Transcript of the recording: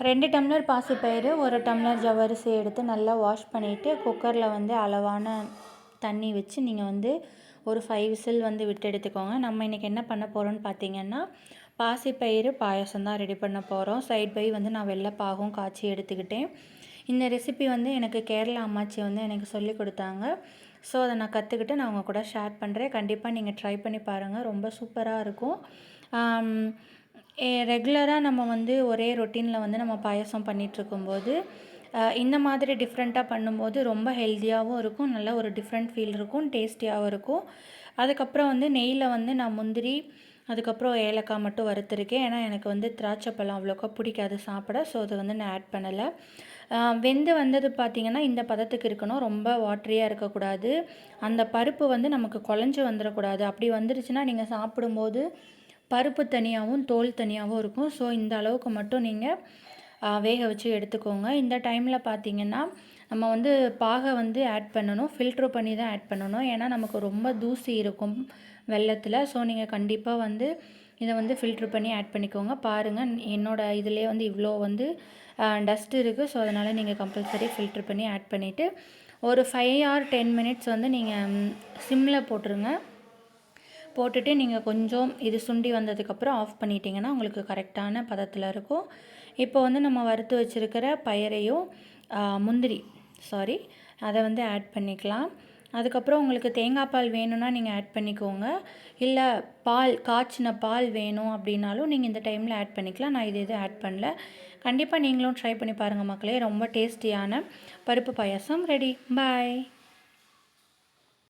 ரெண்டு டம்ளர் பாசிப்பயிறு ஒரு டம்ளர் ஜவ்வரிசி எடுத்து நல்லா வாஷ் பண்ணிவிட்டு குக்கரில் வந்து அளவான தண்ணி வச்சு நீங்கள் வந்து ஒரு ஃபைவ் விசில் வந்து விட்டு எடுத்துக்கோங்க. நம்ம இன்றைக்கி என்ன பண்ண போகிறோம்னு பார்த்தீங்கன்னா பாசிப்பயிறு பாயசம் தான் ரெடி பண்ண போகிறோம் சைட் பை வந்து நான் வெள்ளைப்பாகும் காய்ச்சி எடுத்துக்கிட்டேன். இந்த ரெசிபி வந்து எனக்கு கேரளா அம்மாச்சி வந்து எனக்கு சொல்லி கொடுத்தாங்க. ஸோ அதை நான் கற்றுக்கிட்டு நான் உங்கள் கூட ஷேர் பண்ணுறேன் கண்டிப்பாக நீங்கள் ட்ரை பண்ணி பாருங்கள் ரொம்ப சூப்பராக இருக்கும். ரெகுலராக நம்ம வந்து ஒரே ரொட்டீனில் வந்து நம்ம பாயசம் பண்ணிகிட்ருக்கும்போது இந்த மாதிரி டிஃப்ரெண்ட்டாக பண்ணும்போது ரொம்ப ஹெல்த்தியாகவும் இருக்கும் நல்ல ஒரு டிஃப்ரெண்ட் ஃபீல் இருக்கும் டேஸ்டியாகவும் இருக்கும். அதுக்கப்புறம் வந்து நெய்யில் வந்து நான் முந்திரி அதுக்கப்புறம் ஏலக்காய் மட்டும் வறுத்துருக்கேன். ஏன்னா எனக்கு வந்து திராட்சை பழம் அவ்வளோக்கா பிடிக்காது சாப்பிட ஸோ அதை வந்து நான் ஆட் பண்ணலை. வெந்து வந்தது பார்த்திங்கன்னா இந்த பதத்துக்கு இருக்கணும். ரொம்ப வாட்ரியாக இருக்கக்கூடாது. அந்த பருப்பு வந்து நமக்கு குழஞ்சி வந்துடக்கூடாது அப்படி வந்துருச்சுன்னா நீங்கள் சாப்பிடும்போது பருப்பு தனியாகவும் தோல் தனியாகவும் இருக்கும். ஸோ இந்த அளவுக்கு மட்டும் நீங்கள் வேக வச்சு எடுத்துக்கோங்க. இந்த டைமில் பார்த்தீங்கன்னா நம்ம வந்து பாகை வந்து ஆட் பண்ணணும். ஃபில்ட்ரு பண்ணி தான் ஆட் பண்ணணும். ஏன்னா நமக்கு ரொம்ப தூசி இருக்கும் வெள்ளத்தில். ஸோ நீங்கள் கண்டிப்பாக வந்து இதை வந்து ஃபில்ட்ரு பண்ணி ஆட் பண்ணிக்கோங்க. பாருங்கள் என்னோடய இதிலே வந்து இவ்வளோ வந்து டஸ்ட் இருக்குது ஸோ அதனால் நீங்கள் கம்பல்சரி ஃபில்ட்ரு பண்ணி ஆட் பண்ணிவிட்டு ஒரு ஃபைவ் ஆர் டென் மினிட்ஸ் வந்து நீங்கள் சிம்மில் போட்டுருங்க. போட்டுட்டு நீங்கள் கொஞ்சம் இது சுண்டி வந்ததுக்கப்புறம் ஆஃப் பண்ணிட்டீங்கன்னா உங்களுக்கு கரெக்டான பதத்தில் இருக்கும். இப்போ வந்து நம்ம வறுத்து வச்சுருக்கிற பயரையும் முந்திரி சாரி அதை வந்து ஆட் பண்ணிக்கலாம். அதுக்கப்புறம் உங்களுக்கு தேங்காய் பால் வேணும்னா நீங்கள் ஆட் பண்ணிக்கோங்க. இல்லை பால் காய்ச்சின பால் வேணும் அப்படின்னாலும் நீங்கள் இந்த டைமில் ஆட் பண்ணிக்கலாம். நான் இது எதுவும் ஆட் பண்ணல. கண்டிப்பாக நீங்களும் ட்ரை பண்ணி பாருங்கள் மக்களே. ரொம்ப டேஸ்டியான பருப்பு பாயாசம் ரெடி பாய்